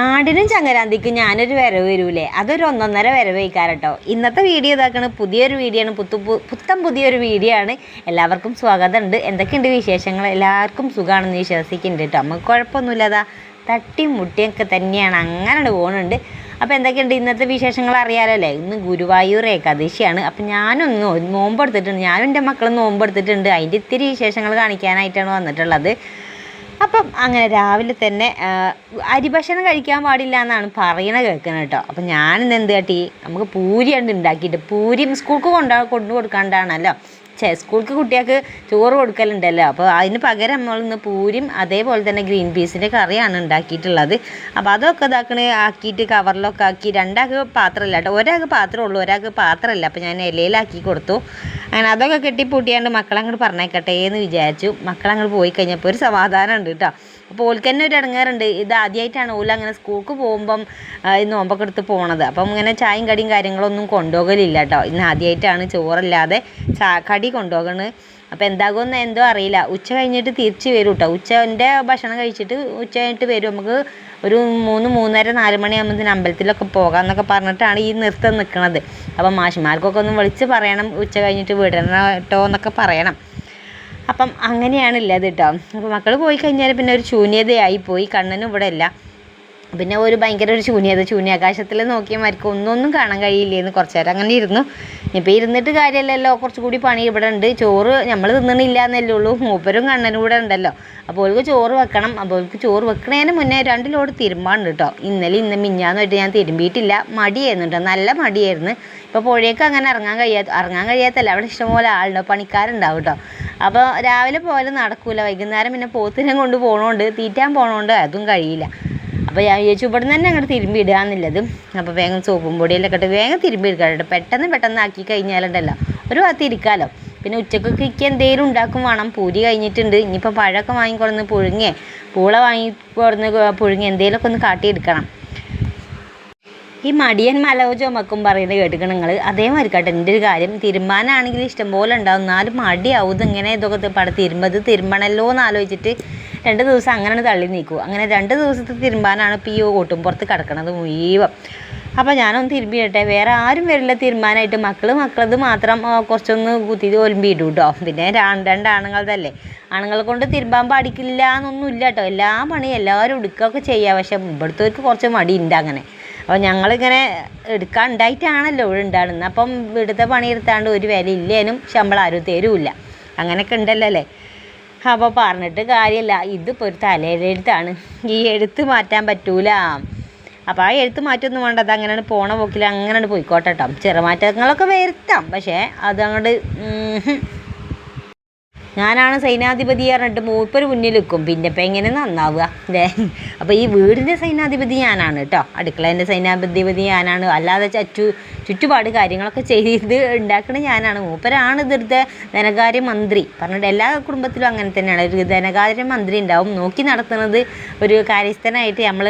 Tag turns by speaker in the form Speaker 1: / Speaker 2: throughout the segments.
Speaker 1: ആടിനും ചങ്ങരാന്തിക്കും ഞാനൊരു വരവ് വരൂലേ? അതൊരു ഒന്നൊന്നര വരവ് വയ്ക്കാറട്ടോ ഇന്നത്തെ വീഡിയോ ഇതാക്കണ. പുതിയൊരു വീഡിയോ ആണ്. പുത്തു പുത്തം പുതിയൊരു വീഡിയോ ആണ്. എല്ലാവർക്കും സ്വാഗതം ഉണ്ട് എന്തൊക്കെയുണ്ട് വിശേഷങ്ങൾ? എല്ലാവർക്കും സുഖമാണെന്ന് വിശ്വസിക്കുന്നുണ്ട് കേട്ടോ. നമുക്ക് കുഴപ്പമൊന്നുമില്ലാതാ. തട്ടിയും മുട്ടിയൊക്കെ തന്നെയാണ്. അങ്ങനെ പോകുന്നുണ്ട് അപ്പോൾ എന്തൊക്കെയുണ്ട് ഇന്നത്തെ വിശേഷങ്ങൾ അറിയാലല്ലേ ഇന്ന് ഗുരുവായൂർ ഏകാദശിയാണ്. അപ്പം ഞാനൊന്ന് നോമ്പെടുത്തിട്ടുണ്ട് ഞാനും എന്റെ മക്കളും നോമ്പെടുത്തിട്ടുണ്ട് അതിന്റെ ഇത്തിരി വിശേഷങ്ങൾ കാണിക്കാനായിട്ടാണ് വന്നിട്ടുള്ളത്. അപ്പം അങ്ങനെ രാവിലെ തന്നെ അരിഭക്ഷണം കഴിക്കാൻ പാടില്ല എന്നാണ് പറയണ കേൾക്കുന്നത് കേട്ടോ. അപ്പം ഞാനിന്ന് എന്ത് കാട്ടി? നമുക്ക് പൂരി ഉണ്ട് ഉണ്ടാക്കിയിട്ട്. പൂരിയും സ്കൂൾക്ക് കൊണ്ടാ കൊണ്ടു കൊടുക്കാണ്ടാണല്ലോ ചേ സ്കൂൾക്ക് കുട്ടികൾക്ക് ചോറ് കൊടുക്കലുണ്ടല്ലോ. അപ്പോൾ അതിന് പകരം നമ്മൾ ഇന്ന് പൂരിയും അതേപോലെ തന്നെ ഗ്രീൻ പീസിന്റെ കറിയാണ് ഉണ്ടാക്കിയിട്ടുള്ളത്. അപ്പോൾ അതൊക്കെ ഇതാക്കണ ആക്കിയിട്ട് കവറിലൊക്കെ ആക്കി രണ്ടാൾക്ക് പാത്രമില്ല കേട്ടോ. ഒരാൾക്ക് പാത്രമേ ഉള്ളൂ ഒരാൾക്ക് പാത്രമില്ല. അപ്പോൾ ഞാൻ ഇലയിലാക്കി കൊടുത്തു. അങ്ങനെ അതൊക്കെ കെട്ടിപ്പൂട്ടിയാണ്ട് മക്കളങ്ങോട്ട് പറഞ്ഞേക്കട്ടെ എന്ന് വിചാരിച്ചു. മക്കളങ്ങോട്ട് പോയി കഴിഞ്ഞപ്പോൾ ഒരു സമാധാനം ഉണ്ട് കേട്ടോ. അപ്പോൾ ഓൾക്ക് തന്നെ ഒരു ഇടങ്ങാറുണ്ട്. ഇത് ആദ്യമായിട്ടാണ് ഓല അങ്ങനെ സ്കൂൾക്ക് പോകുമ്പം നോമ്പൊക്കെ എടുത്ത് പോണത്. അപ്പം ഇങ്ങനെ ചായയും കടിയും കാര്യങ്ങളൊന്നും കൊണ്ടുപോകലില്ല കേട്ടോ ഇന്ന് ആദ്യമായിട്ടാണ് ചോറല്ലാതെ ചാ കടി കൊണ്ടുപോകണത് അപ്പോൾ എന്താകുമെന്ന് എന്തോ അറിയില്ല. ഉച്ച കഴിഞ്ഞിട്ട് തിരിച്ച് വരും കേട്ടോ ഉച്ചന്റെ ഭക്ഷണം കഴിച്ചിട്ട് ഉച്ച കഴിഞ്ഞിട്ട് വരും. നമുക്ക് ഒരു മൂന്ന് മൂന്നര നാല് മണിയാകുമ്പോൾ അമ്പലത്തിലൊക്കെ പോകാം എന്നൊക്കെ പറഞ്ഞിട്ടാണ് ഈ നൃത്തം നിൽക്കുന്നത് അപ്പം മാഷിമാർക്കൊക്കെ ഒന്ന് വിളിച്ച് പറയണം. ഉച്ച കഴിഞ്ഞിട്ട് വിടണം കേട്ടോ എന്നൊക്കെ പറയണം. അപ്പം അങ്ങനെയാണ് ഉള്ളത് കേട്ടോ അപ്പോൾ മക്കൾ പോയി കഴിഞ്ഞാൽ പിന്നെ ഒരു ശൂന്യതയായി പോയി. കണ്ണനും ഇവിടെ അല്ല പിന്നെ ഒരു ഭയങ്കര ഒരു ശൂന്യത. ശൂന്യാകാശത്തിൽ നോക്കിയാൽ മരിക്കും ഒന്നൊന്നും കാണാൻ കഴിയില്ലേന്ന് കുറച്ച് നേരം അങ്ങനെ ഇരുന്നു. ഇപ്പോൾ ഇരുന്നിട്ട് കാര്യമല്ലല്ലോ കുറച്ചുകൂടി പണി ഇവിടെ ഉണ്ട്. ചോറ് നമ്മൾ തിന്നണില്ല എന്നല്ലേ ഉള്ളൂ. മൂപ്പരും കണ്ണനും കൂടെ ഉണ്ടല്ലോ. അപ്പോൾ അവൾക്ക് ചോറ് വെക്കണം. അപ്പോൾ അവൾക്ക് ചോറ് വെക്കണേന് മുന്നേ രണ്ട് ലോഡ് തിരുമ്പാണ്ട് കേട്ടോ ഇന്നലെ ഇന്ന് മിഞ്ഞാന്നായിട്ട് ഞാൻ തിരുമ്പിയിട്ടില്ല. മടിയായിരുന്നു കേട്ടോ നല്ല മടിയായിരുന്നു. ഇപ്പോൾ പുഴയൊക്കെ അങ്ങനെ ഇറങ്ങാൻ കഴിയാത്ത ഇറങ്ങാൻ കഴിയാത്തല്ല. അവിടെ ഇഷ്ടംപോലെ ആളുണ്ട്. പണിക്കാരുണ്ടാവും കേട്ടോ അപ്പോൾ രാവിലെ പോയാലും നടക്കൂല. വൈകുന്നേരം പിന്നെ പോത്തിനെ കൊണ്ട് പോകണോണ്ട് തീറ്റാൻ പോകണോണ്ട് അതും കഴിയില്ല. അപ്പോൾ ഞാൻ വിചാരിച്ചു ഇവിടെ നിന്ന് തന്നെ അങ്ങോട്ട് തിരുമ്പി ഇടുകയെന്നുള്ളത് അപ്പോൾ വേഗം സോപ്പും പൊടിയെല്ലാം ഇട്ട് വേഗം തിരുമ്പി എടുക്കാറുണ്ട് പെട്ടെന്ന് പെട്ടെന്ന് ആക്കി കഴിഞ്ഞാലുണ്ടല്ലോ. ഒരു ഭാഗത്ത് ഇരിക്കാമല്ലോ പിന്നെ ഉച്ചക്കൊക്കെ എനിക്ക് എന്തെങ്കിലും ഉണ്ടാക്കും വേണം. പൂരി കഴിഞ്ഞിട്ടുണ്ട്. ഇനിയിപ്പോൾ പഴമൊക്കെ വാങ്ങിക്കൊടുന്ന് പുഴുങ്ങേ. പൂള വാങ്ങി കൊടുന്ന് പുഴുങ്ങി എന്തെങ്കിലുമൊക്കെ ഒന്ന് കാട്ടിയെടുക്കണം. ഈ മടിയൻ മലവ് ചുമക്കും പറയുന്നത് കേട്ടിക്കണം നിങ്ങൾ അതേമാതിരി കേട്ടോ. എന്റെ ഒരു കാര്യം തിരുമ്പാനാണെങ്കിൽ ഇഷ്ടംപോലെ ഉണ്ടാവും. എന്നാലും മടിയാവും ഇതിങ്ങനെ ഇതൊക്കെ പട തിരുമ്പത് തിരുമ്പണല്ലോ എന്ന് ആലോചിച്ചിട്ട് രണ്ട് ദിവസം അങ്ങനെ തള്ളി നീക്കും. അങ്ങനെ രണ്ട് ദിവസത്തെ തിരുമ്പാനാണ് ഇപ്പോൾ ഈ ഓട്ടും പുറത്ത് കിടക്കണത് മുഴുവൻ. അപ്പോൾ ഞാനൊന്ന് തിരുമ്പിയിട്ടെ വേറെ ആരും വരില്ല തിരുമ്പാനായിട്ട്. മക്കൾ മക്കളത് മാത്രം കുറച്ചൊന്ന് കുത്തി ഒലുമ്പിയിട്ടു കേട്ടോ പിന്നെ രണ്ട് ആണുങ്ങളതല്ലേ ആണുങ്ങളെ കൊണ്ട് തിരുമ്പാൻ പാടിക്കില്ല എന്നൊന്നും ഇല്ല കേട്ടോ എല്ലാ പണിയും എല്ലാവരും എടുക്കുകയൊക്കെ ചെയ്യുക പക്ഷേ ഇവിടുത്തവർക്ക് കുറച്ച് മടിയുണ്ട് അങ്ങനെ. അപ്പോൾ ഞങ്ങളിങ്ങനെ എടുക്കാൻ ഉണ്ടായിട്ടാണല്ലോ ഉണ്ടാകുന്നത് അപ്പം ഇവിടുത്തെ പണിയെടുത്താണ്ട് ഒരു വില ഇല്ലേനും ശമ്പളം ആരും തരൂല്ല. അങ്ങനെയൊക്കെ ഉണ്ടല്ലോ അല്ലേ? അപ്പോൾ പറഞ്ഞിട്ട് കാര്യമില്ല. ഇതിപ്പോൾ ഒരു തലയിലെഴുത്താണ്. ഈ എഴുത്ത് മാറ്റാൻ പറ്റൂല. അപ്പോൾ ആ എഴുത്ത് മാറ്റമൊന്നും വേണ്ട. അത് അങ്ങനെ പോണ പോക്കിൽ അങ്ങനെയാണ് പോയിക്കോട്ടെ കേട്ടോ ചെറുമാറ്റങ്ങളൊക്കെ വരുത്താം. പക്ഷേ അത് അങ്ങോട്ട് ഞാനാണ് സൈനാധിപതി പറഞ്ഞിട്ട് മൂപ്പര് മുന്നിൽ നിൽക്കും. പിന്നെ ഇപ്പം എങ്ങനെ നന്നാവുക? അല്ലേ അപ്പോൾ ഈ വീടിന്റെ സൈനാധിപതി ഞാനാണ് കേട്ടോ. അടുക്കളേന്റെ സൈനാധിപതി ഞാനാണ്. അല്ലാതെ ചച്ചു ചുറ്റുപാട് കാര്യങ്ങളൊക്കെ ചെയ്ത് ഉണ്ടാക്കണ ഞാനാണ്. മൂപ്പരാണ് ഇതിലത്തെ ധനകാര്യ മന്ത്രി പറഞ്ഞിട്ട് എല്ലാ കുടുംബത്തിലും അങ്ങനെ തന്നെയാണ്. ഒരു ധനകാര്യ മന്ത്രി ഉണ്ടാവും. നോക്കി നടത്തുന്നത് ഒരു കാര്യസ്ഥനായിട്ട് നമ്മൾ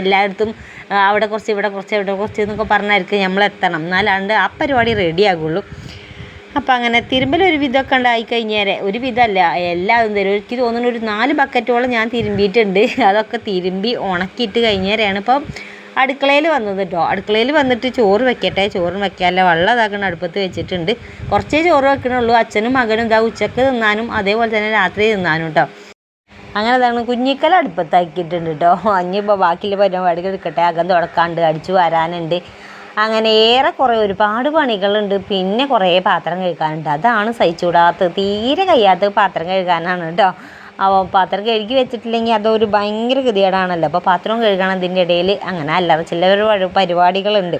Speaker 1: എല്ലായിടത്തും അവിടെ കുറച്ച് ഇവിടെ കുറച്ച് ഇവിടെ കുറച്ച് എന്നൊക്കെ പറഞ്ഞായിരിക്കും നമ്മൾ എത്തണം. എന്നാലാണ്ട് ആ പരിപാടി റെഡിയാകുള്ളൂ അപ്പം അങ്ങനെ തിരുമ്പൽ ഒരു വിധമൊക്കെ ഉണ്ടായി കഴിഞ്ഞേരെ ഒരു വിധമല്ല എല്ലാം തരും. എനിക്ക് തോന്നുന്നു ഒരു നാല് ബക്കറ്റോളം ഞാൻ തിരുമ്പിയിട്ടുണ്ട്. അതൊക്കെ തിരുമ്പി ഉണക്കിയിട്ട് കഴിഞ്ഞേരെയാണ് ഇപ്പം അടുക്കളയിൽ വന്നത് കേട്ടോ അടുക്കളയിൽ വന്നിട്ട് ചോറ് വെക്കട്ടെ. ചോറും വെക്കാല്ല. വെള്ളം ഇതാക്കണ അടുപ്പത്ത് വെച്ചിട്ടുണ്ട്. കുറച്ചേ ചോറ് വെക്കണുള്ളൂ. അച്ഛനും മകനും ഇതാ ഉച്ചയ്ക്ക് തിന്നാനും അതേപോലെ തന്നെ രാത്രി തിന്നാനും കേട്ടോ അങ്ങനെ ഇതാണ് കുഞ്ഞിക്കല അടുപ്പത്താക്കിയിട്ടുണ്ട് കേട്ടോ ഇനിയിപ്പോൾ ബാക്കിയുള്ള പരിപാടികൾ എടുക്കട്ടെ. അകം തുടക്കാണ്ട് അടിച്ചു വരാനുണ്ട്. അങ്ങനെ ഏറെ കുറേ ഒരുപാട് പണികളുണ്ട്. പിന്നെ കുറേ പാത്രം കഴുകാനുണ്ട്. അതാണ് സഹിച്ചുകൂടാത്ത തീരെ കഴിയാത്ത പാത്രം കഴുകാനാണ് കേട്ടോ. അപ്പോൾ പാത്രം കഴുകി വെച്ചിട്ടില്ലെങ്കിൽ അതൊരു ഭയങ്കര ഗതികേടാണല്ലോ. അപ്പോൾ പാത്രം കഴുകണം ഇതിന്റെ ഇടയിൽ അങ്ങനെ അല്ലാതെ ചില പരിപാടികളുണ്ട്.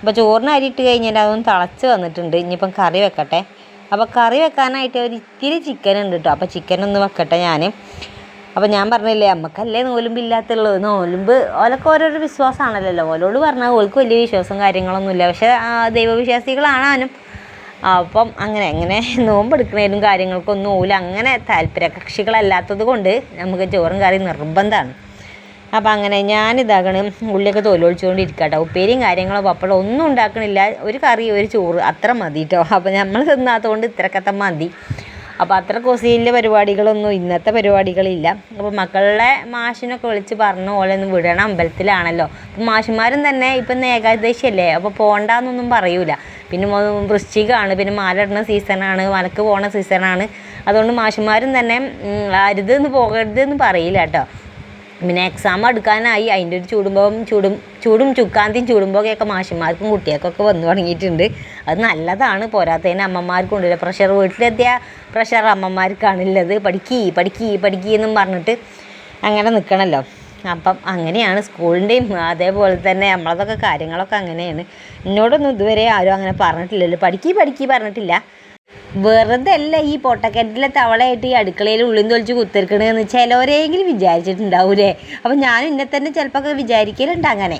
Speaker 1: അപ്പോൾ ചോറിന് അരി ഇട്ട് കഴിഞ്ഞാൽ അതൊന്ന് തിളച്ച് വന്നിട്ടുണ്ട്. ഇനിയിപ്പം കറി വെക്കട്ടെ. അപ്പോൾ കറി വെക്കാനായിട്ട് ഒരു ഇത്തിരി ചിക്കൻ ഉണ്ട് കേട്ടോ. അപ്പോൾ ചിക്കൻ ഒന്ന് വെക്കട്ടെ ഞാൻ. അപ്പോൾ ഞാൻ പറഞ്ഞില്ലേ അമ്മക്കല്ലേ നോലുമ്പില്ലാത്തുള്ളൂ നോലുമ്പ് ഓലൊക്കെ ഓരോരോ വിശ്വാസമാണല്ലോ ഓലോട് പറഞ്ഞാൽ ഓൾക്ക് വലിയ വിശ്വാസം കാര്യങ്ങളൊന്നുമില്ല. പക്ഷേ ദൈവവിശ്വാസികളാണ് ദൈവവിശ്വാസികളാണാനും. അപ്പം അങ്ങനെ അങ്ങനെ നോമ്പെടുക്കുന്നതിനും കാര്യങ്ങൾക്കൊന്നും ഓല അങ്ങനെ താല്പര്യ കക്ഷികളല്ലാത്തത് കൊണ്ട് നമുക്ക് ചോറും കറി നിർബന്ധമാണ്. അപ്പം അങ്ങനെ ഞാനിതാകണം ഉള്ളിയൊക്കെ തൊലൊളിച്ചുകൊണ്ടിരിക്കുക കേട്ടോ ഉപ്പേരിയും കാര്യങ്ങളോ പപ്പടം ഒന്നും ഉണ്ടാക്കണില്ല. ഒരു കറി ഒരു ചോറ് അത്ര മതി കേട്ടോ അപ്പം നമ്മൾ തിന്നാത്തതുകൊണ്ട് ഇത്രക്കത്തെ മതി. അപ്പോൾ അത്ര കൊസീലിന്റെ പരിപാടികളൊന്നും ഇന്നത്തെ പരിപാടികളില്ല. അപ്പോൾ മക്കളുടെ മാഷിനൊക്കെ വിളിച്ച് പറഞ്ഞു പോലെ ഒന്ന് വിടണം അമ്പലത്തിലാണല്ലോ. അപ്പം മാഷിമാരും തന്നെ ഇപ്പം ഏകാദശിയല്ലേ? അപ്പോൾ പോകണ്ടെന്നൊന്നും പറയൂല. പിന്നെ വൃശ്ചികമാണ് പിന്നെ മാല ഇടുന്ന സീസണാണ് മലക്ക് പോണ സീസണാണ്. അതുകൊണ്ട് മാഷിമാരും തന്നെ അരുതെന്ന് അരുത് എന്ന് പോകരുത് എന്ന് പറയില്ല കേട്ടോ. പിന്നെ എക്സാം എടുക്കാനായി അതിന്റെ ഒരു ചൂടുമ്പോൾ ചൂടും ചൂടും ചുക്കാന്തിയും ചൂടുമ്പോഴൊക്കെ മാഷിമാർക്കും കുട്ടികൾക്കൊക്കെ വന്നു തുടങ്ങിയിട്ടുണ്ട്. അത് നല്ലതാണ്. പോരാത്തതിന് അമ്മമാർക്കും ഉണ്ടല്ലോ പ്രഷർ വീട്ടിലെത്തിയ പ്രഷർ അമ്മമാർക്കാണുള്ളത് പഠിക്കി പഠിക്കി പഠിക്കി എന്നും പറഞ്ഞിട്ട് അങ്ങനെ നിൽക്കണമല്ലോ അപ്പം അങ്ങനെയാണ് സ്കൂളിന്റെയും അതേപോലെ തന്നെ നമ്മളതൊക്കെ കാര്യങ്ങളൊക്കെ അങ്ങനെയാണ്. എന്നോടൊന്നും ഇതുവരെ ആരും അങ്ങനെ പറഞ്ഞിട്ടില്ലല്ലോ. പഠിക്കി പഠിക്കി പറഞ്ഞിട്ടില്ല. വെറുതെ അല്ല ഈ പൊട്ടക്കെറ്റിലെ തവളയായിട്ട് ഈ അടുക്കളയിൽ ഉള്ളിൽ തൊലിച്ച് കുത്തിരിക്കണമെന്ന് ചിലവരെങ്കിലും വിചാരിച്ചിട്ടുണ്ടാവൂലേ? അപ്പം ഞാൻ എന്നെ തന്നെ ചിലപ്പോൾ വിചാരിക്കലുണ്ട് അങ്ങനെ.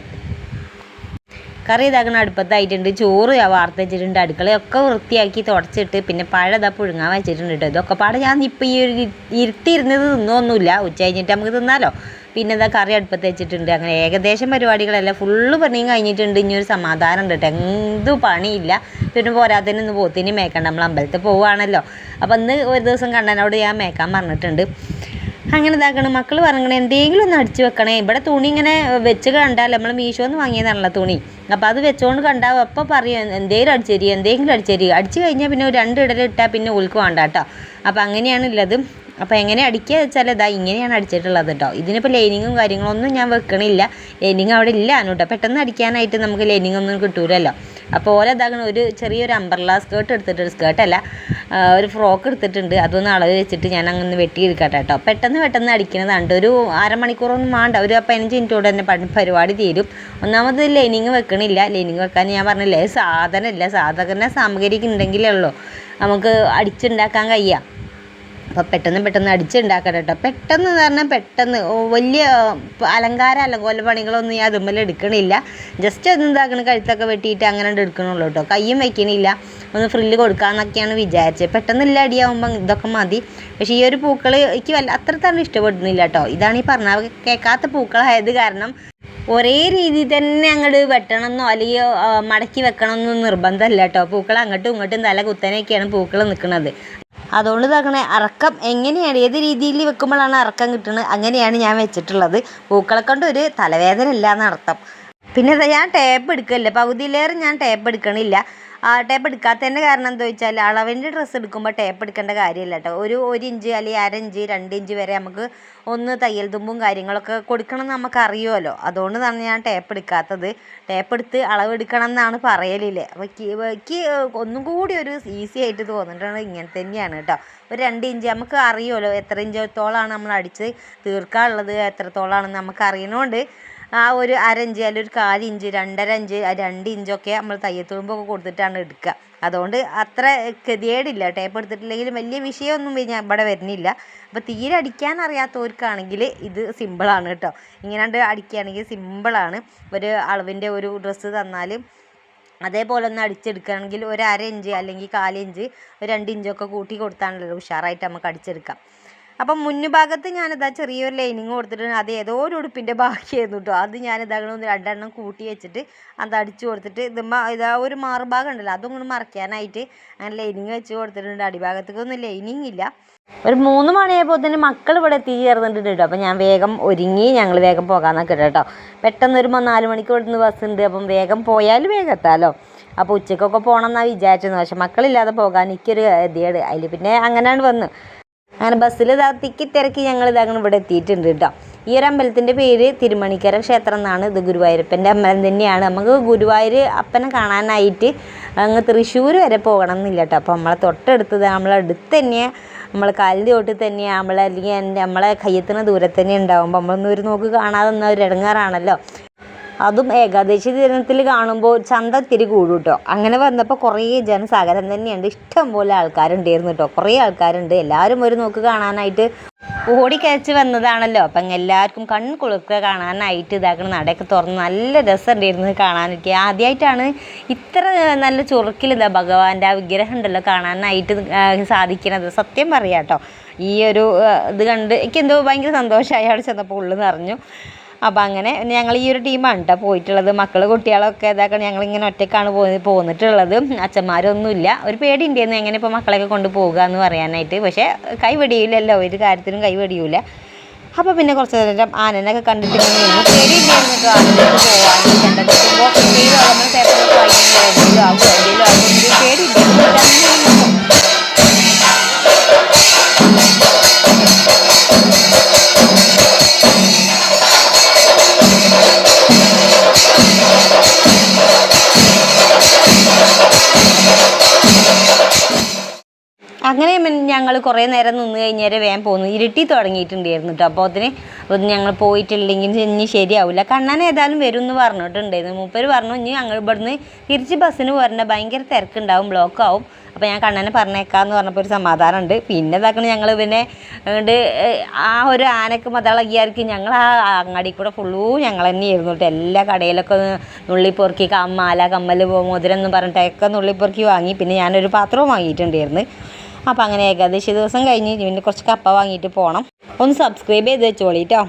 Speaker 1: കറി ഇതാക്കണ അടുപ്പത്തായിട്ടുണ്ട്. ചോറ് വാർത്ത് വെച്ചിട്ടുണ്ട്. അടുക്കളയൊക്കെ വൃത്തിയാക്കി തുടച്ചിട്ട് പിന്നെ പഴതാ പുഴുങ്ങാൻ വെച്ചിട്ടുണ്ട് കേട്ടോ. ഇതൊക്കെ പാടെ ഞാൻ ഇപ്പം ഈ ഒരു ഇരുത്തിയിരുന്നത് തിന്നൊന്നുമില്ല. ഉച്ച കഴിഞ്ഞിട്ട് നമുക്ക് തിന്നാലോ? പിന്നെ എന്താ കറി അടുപ്പത്ത് വെച്ചിട്ടുണ്ട്. അങ്ങനെ ഏകദേശം പരിപാടികളെല്ലാം ഫുള്ള് പണിയും കഴിഞ്ഞിട്ടുണ്ട്. ഇനി ഒരു സമാധാനം ഉണ്ട് കേട്ടോ എന്തു പണിയില്ല. പിന്നെ പോരാത്തതിന് ഇന്ന് പോത്തിന് മേക്കണ്ട നമ്മൾ അമ്പലത്തിൽ പോവുകയാണല്ലോ. അപ്പം ഇന്ന് ഒരു ദിവസം കണ്ണനോട് ഞാൻ മേക്കാൻ പറഞ്ഞിട്ടുണ്ട്. അങ്ങനെ ഇതാക്കണം. മക്കൾ പറഞ്ഞേ എന്തെങ്കിലും ഒന്ന് അടിച്ചു വെക്കണേ. ഇവിടെ തുണി ഇങ്ങനെ വെച്ച് കണ്ടാൽ നമ്മൾ മീഷോന്ന് വാങ്ങിയതാണല്ലോ തുണി. അപ്പോൾ അത് വെച്ചുകൊണ്ട് കണ്ടാവും. അപ്പോൾ പറയും എന്തെങ്കിലും അടിച്ചേരി എന്തെങ്കിലും അടിച്ചേരി. അടിച്ചു കഴിഞ്ഞാൽ പിന്നെ ഒരു രണ്ട് ഇടലിട്ടാൽ പിന്നെ ഉൾക്ക് വേണ്ട കേട്ടോ അപ്പോൾ അങ്ങനെയാണ് ഉള്ളത്. അപ്പോൾ എങ്ങനെ അടിക്കുക വെച്ചാൽ ഇതാ ഇങ്ങനെയാണ് അടിച്ചിട്ടുള്ളത് കേട്ടോ ഇതിനിപ്പോൾ ലൈനിങ്ങും കാര്യങ്ങളൊന്നും ഞാൻ വെക്കണില്ല. ലൈനിങ് അവിടെ ഇല്ല കേട്ടോ പെട്ടെന്ന് അടിക്കാനായിട്ട് നമുക്ക് ലൈനിങ് ഒന്നും കിട്ടൂലല്ലോ. അപ്പോൾ ഓല ഒരു ചെറിയൊരു അമ്പർല സ്കേർട്ട് എടുത്തിട്ട് സ്കേർട്ടല്ല ഒരു ഫ്രോക്ക് എടുത്തിട്ടുണ്ട്. അതൊന്ന് അളവ് വെച്ചിട്ട് ഞാൻ അങ്ങനെ വെട്ടിയെടുക്കട്ടെ കേട്ടോ പെട്ടെന്ന് പെട്ടെന്ന് അടിക്കുന്നതാണ് ഒരു അരമണിക്കൂറൊന്നും വേണ്ട ഒരു പതിനഞ്ച് മിനിറ്റോടെ തന്നെ പരിപാടി തീരും. ഒന്നാമത് ലൈനിങ് വെക്കണില്ല. ലൈനിങ് വെക്കാൻ ഞാൻ പറഞ്ഞില്ലേ സാധനമല്ല. സാധന സാമഗ്രി ഉണ്ടെങ്കിലേ ഉള്ളൂ. നമുക്ക് അടിച്ചുണ്ടാക്കാൻ കഴിയുക അപ്പോൾ പെട്ടെന്ന് പെട്ടെന്ന് അടിച്ചുണ്ടാക്കണം കേട്ടോ പെട്ടെന്ന് എന്ന് പറഞ്ഞാൽ പെട്ടെന്ന്. വലിയ അലങ്കാര അലങ്കോല പണികളൊന്നും ഞാൻ അതുമ്മൽ എടുക്കണില്ല. ജസ്റ്റ് അത് എന്താക്കണം കഴുത്തൊക്കെ വെട്ടിയിട്ട് അങ്ങനെ എടുക്കണുള്ളൂ കേട്ടോ കയ്യും വയ്ക്കണില്ല ഒന്ന് ഫ്രില്ല് കൊടുക്കാമെന്നൊക്കെയാണ് വിചാരിച്ചത്. പെട്ടെന്ന് അടിയാവുമ്പോൾ ഇതൊക്കെ മതി. പക്ഷേ ഈ ഒരു പൂക്കൾ എനിക്ക് വല്ല അത്ര തന്നെ ഇഷ്ടപ്പെടുന്നില്ല കേട്ടോ ഇതാണ് ഈ പറഞ്ഞ കേൾക്കാത്ത പൂക്കളായത് കാരണം ഒരേ രീതി തന്നെ അങ്ങോട്ട് വെട്ടണമെന്നോ അല്ലെങ്കിൽ മടക്കി വെക്കണമെന്നോ നിർബന്ധമല്ല കേട്ടോ പൂക്കൾ അങ്ങോട്ടും ഇങ്ങോട്ടും തല കുത്തനെയൊക്കെയാണ് പൂക്കൾ നിൽക്കുന്നത് അതുകൊണ്ട് ഇതാക്കണേ അറക്കം എങ്ങനെയാണ് ഏത് രീതിയിൽ വെക്കുമ്പോഴാണ് അറക്കം കിട്ടുന്നത് അങ്ങനെയാണ് ഞാൻ വെച്ചിട്ടുള്ളത്. പൂക്കളെ കൊണ്ട് ഒരു തലവേദന ഇല്ല എന്നർത്ഥം പിന്നെ ഞാൻ ടേപ്പ് എടുക്കല്ലേ? പകുതിയിലേറെ ഞാൻ ടേപ്പ് എടുക്കണില്ല. ആ ടേപ്പ് എടുക്കാത്തതിന്റെ കാരണം എന്താ വെച്ചാൽ അളവിന്റെ ഡ്രസ്സ് എടുക്കുമ്പോൾ ടേപ്പ് എടുക്കേണ്ട കാര്യമില്ല കേട്ടോ ഒരു ഒരു ഇഞ്ച് അല്ലെങ്കിൽ അര ഇഞ്ച് രണ്ട് ഇഞ്ച് വരെ നമുക്ക് ഒന്ന് തയ്യൽ തുമ്പും കാര്യങ്ങളൊക്കെ കൊടുക്കണം എന്ന് നമുക്ക് അറിയുമല്ലോ അതുകൊണ്ട് തന്നെ ഞാൻ ടേപ്പ് എടുക്കാത്തത്. ടേപ്പ് എടുത്ത് അളവെടുക്കണം എന്നാണ് പറയലില്ലേ അപ്പോൾ എനിക്ക് ഒന്നും കൂടി ഒരു ഈസി ആയിട്ട് തോന്നിയിട്ടാണ് ഇങ്ങനെ തന്നെയാണ് കേട്ടോ ഒരു രണ്ട് ഇഞ്ച് നമുക്ക് അറിയുമല്ലോ എത്ര ഇഞ്ചത്തോളാണ് നമ്മൾ അടിച്ച് തീർക്കാനുള്ളത് എത്രത്തോളാണെന്ന് നമുക്ക് അറിയണോണ്ട് ആ ഒരു അരഞ്ച് അല്ലെങ്കിൽ ഒരു കാലിഞ്ച് രണ്ടര ഇഞ്ച് രണ്ട് ഇഞ്ചൊക്കെ നമ്മൾ തയ്യത്തുമ്പൊക്കെ കൊടുത്തിട്ടാണ് എടുക്കുക അതുകൊണ്ട് അത്ര ഗതികേടില്ല. ടേപ്പ് എടുത്തിട്ടില്ലെങ്കിൽ വലിയ വിഷയമൊന്നും ഞാൻ ഇവിടെ വരുന്നില്ല. അപ്പോൾ തീരെ അടിക്കാൻ അറിയാത്തവർക്കാണെങ്കിൽ ഇത് സിമ്പിളാണ് കേട്ടോ. ഇങ്ങനെ അടിക്കുകയാണെങ്കിൽ സിമ്പിളാണ് ഒരു അളവിന്റെ ഒരു ഡ്രസ്സ് തന്നാൽ അതേപോലെ ഒന്ന് അടിച്ചെടുക്കുകയാണെങ്കിൽ ഒരു അര ഇഞ്ച് അല്ലെങ്കിൽ കാലിഞ്ച് ഒരു രണ്ട് ഇഞ്ചൊക്കെ കൂട്ടി കൊടുത്താണല്ലോ. ഉഷാറായിട്ട് നമുക്ക് അടിച്ചെടുക്കാം. അപ്പം മുന്നുഭാഗത്ത് ഞാനിതാ ചെറിയൊരു ലൈനിങ് കൊടുത്തിട്ടുണ്ട് അത് ഏതോ ഒരു ഉടുപ്പിന്റെ ബാക്കിയായിരുന്നു കേട്ടോ അത് ഞാനിതാകണം ഒന്ന് രണ്ടെണ്ണം കൂട്ടി വെച്ചിട്ട് അത് അടിച്ചു കൊടുത്തിട്ട് ഇത് ഇതാ ഒരു മാറുഭാഗം ഉണ്ടല്ലോ അതും കൂടി മറയ്ക്കാനായിട്ട് അങ്ങനെ ലൈനിങ് വെച്ച് കൊടുത്തിട്ടുണ്ട്. അടിഭാഗത്തേക്കൊന്നും ലൈനിങ് ഇല്ല. ഒരു മൂന്ന് മണിയായപ്പോൾ തന്നെ മക്കൾ ഇവിടെ എത്തി ചേർന്നിട്ടുണ്ട് കേട്ടോ അപ്പം ഞാൻ വേഗം ഒരുങ്ങി ഞങ്ങൾ വേഗം പോകാമെന്നൊക്കെ കേട്ടോ പെട്ടെന്ന് മ- നാല് മണിക്ക് ഇവിടുന്ന് ബസ് ഉണ്ട്. അപ്പം വേഗം പോയാൽ വേഗം എത്താമല്ലോ അപ്പോൾ ഉച്ചക്കൊക്കെ പോകണം എന്നാണ് വിചാരിച്ചത് പക്ഷെ മക്കളില്ലാതെ പോകാൻ എനിക്കൊരു ഗതികേട്. അതിൽ പിന്നെ അങ്ങനെയാണ് വന്ന്. അങ്ങനെ ബസ്സിൽ ഇതാ തിക്കി തിരക്കി ഞങ്ങൾ ഇതങ്ങനെ ഇവിടെ എത്തിയിട്ടുണ്ട് കേട്ടോ ഈ ഒരു അമ്പലത്തിന്റെ പേര് തിരുമണിക്കര ക്ഷേത്രം എന്നാണ്. ഇത് ഗുരുവായൂരപ്പന്റെ അമ്പലം തന്നെയാണ്. നമുക്ക് ഗുരുവായൂർ അപ്പനെ കാണാനായിട്ട് അങ്ങ് തൃശ്ശൂർ വരെ പോകണം എന്നില്ല കേട്ടോ അപ്പോൾ നമ്മളെ തൊട്ടടുത്തത് നമ്മളെ അടുത്ത് തന്നെ നമ്മളെ കാലിന്റെ തൊട്ടിൽ തന്നെ നമ്മളെ അല്ലെങ്കിൽ എന്റെ നമ്മളെ കയ്യത്തിന് ദൂരത്ത് തന്നെ ഉണ്ടാകുമ്പോൾ നമ്മളൊന്നും ഒരു നോക്ക് കാണാതെ നിന്നാൽ ഒരു ഇടങ്ങാറാണല്ലോ. അതും ഏകാദശി ദിനത്തിൽ കാണുമ്പോൾ ചന്ത ഇത്തിരി കൂടും കേട്ടോ അങ്ങനെ വന്നപ്പോൾ കുറേ ജനസാഗരം തന്നെയുണ്ട്. ഇഷ്ടം പോലെ ആൾക്കാരുണ്ടായിരുന്നു കേട്ടോ കുറേ ആൾക്കാരുണ്ട്. എല്ലാവരും ഒരു നോക്ക് കാണാനായിട്ട് ഓടിക്കയച്ച് വന്നതാണല്ലോ. അപ്പം എല്ലാവർക്കും കൺകുളിർക്ക കാണാനായിട്ട് ഇതാക്കണം നടയൊക്കെ തുറന്ന് നല്ല രസമുണ്ടായിരുന്നു കാണാനൊക്കെ. ആദ്യമായിട്ടാണ് ഇത്ര നല്ല ചുറുക്കിൽ ഇതാ ഭഗവാന്റെ ആ വിഗ്രഹം ഉണ്ടല്ലോ കാണാനായിട്ട് സാധിക്കണത്. സത്യം പറയാം കേട്ടോ ഈ ഒരു ഇത് കണ്ട് എനിക്കെന്തോ ഭയങ്കര സന്തോഷമായി അവിടെ ചെന്നപ്പോൾ ഉള്ളു നിറഞ്ഞു. അപ്പം അങ്ങനെ ഞങ്ങൾ ഈ ഒരു ടീമാണ് കേട്ടോ പോയിട്ടുള്ളത്. മക്കൾ കുട്ടികളൊക്കെ ഇതാക്കണം. ഞങ്ങളിങ്ങനെ ഒറ്റയ്ക്കാണ് പോയി പോന്നിട്ടുള്ളത്. അച്ഛന്മാരൊന്നുമില്ല. ഒരു പേടി ഉണ്ടായിരുന്നു എങ്ങനെ ഇപ്പോൾ മക്കളെയൊക്കെ കൊണ്ട് പോകുക എന്ന് പറയാനായിട്ട്. പക്ഷേ കൈ വെടിയില്ലല്ലോ ഒരു കാര്യത്തിനും കൈ വെടിയില്ല അപ്പോൾ പിന്നെ കുറച്ച് നേരം ആനനൊക്കെ കണ്ടിട്ട് ഇങ്ങനെ പേപ്പറൊക്കെ വാങ്ങി എന്തെങ്കിലും ആവും അങ്ങനെ ഞങ്ങൾ കുറേ നേരം നിന്ന് കഴിഞ്ഞാൽ വേഗം പോന്നു. ഇരുട്ടി തുടങ്ങിയിട്ടുണ്ടായിരുന്നു കേട്ടോ അപ്പോൾ അതിന് ഒന്ന് ഞങ്ങൾ പോയിട്ടില്ലെങ്കിൽ ഇനി ശരിയാവില്ല കണ്ണൻ ഏതായാലും വരും എന്ന് പറഞ്ഞിട്ടുണ്ടായിരുന്നു. മൂപ്പര് പറഞ്ഞു ഇനി ഞങ്ങൾ ഇവിടുന്ന് തിരിച്ച് ബസ്സിന് പോരണ്ട. ഭയങ്കര തിരക്കുണ്ടാവും. ബ്ലോക്ക് ആവും. അപ്പോൾ ഞാൻ കണ്ണനെ പറഞ്ഞേക്കാന്ന് പറഞ്ഞപ്പോൾ ഒരു സമാധാനമുണ്ട് പിന്നെ ഇതാക്കണം ഞങ്ങൾ പിന്നെ അങ്ങോട്ട് ആ ഒരു ആനക്ക് മതളകിയാർക്ക് ഞങ്ങൾ ആ അങ്ങാടി കൂടെ ഫുള്ളൂ ഞങ്ങൾ തന്നെയായിരുന്നു കേട്ടോ എല്ലാ കടയിലൊക്കെ നുള്ളി പൊറുക്കി കമ്മാല കമ്മൽ മോതിരം എന്ന് പറഞ്ഞിട്ടൊക്കെ നുള്ളിപ്പൊറുക്കി വാങ്ങി. പിന്നെ ഞാനൊരു പാത്രവും വാങ്ങിയിട്ടുണ്ടായിരുന്നു. അപ്പോൾ അങ്ങനെ ഏകദേശം ദിവസം കഴിഞ്ഞ് പിന്നെ കുറച്ച് കപ്പ വാങ്ങിയിട്ട് പോകണം ഒന്ന് സബ്സ്ക്രൈബ് ചെയ്ത് വെച്ചോളി കേട്ടോ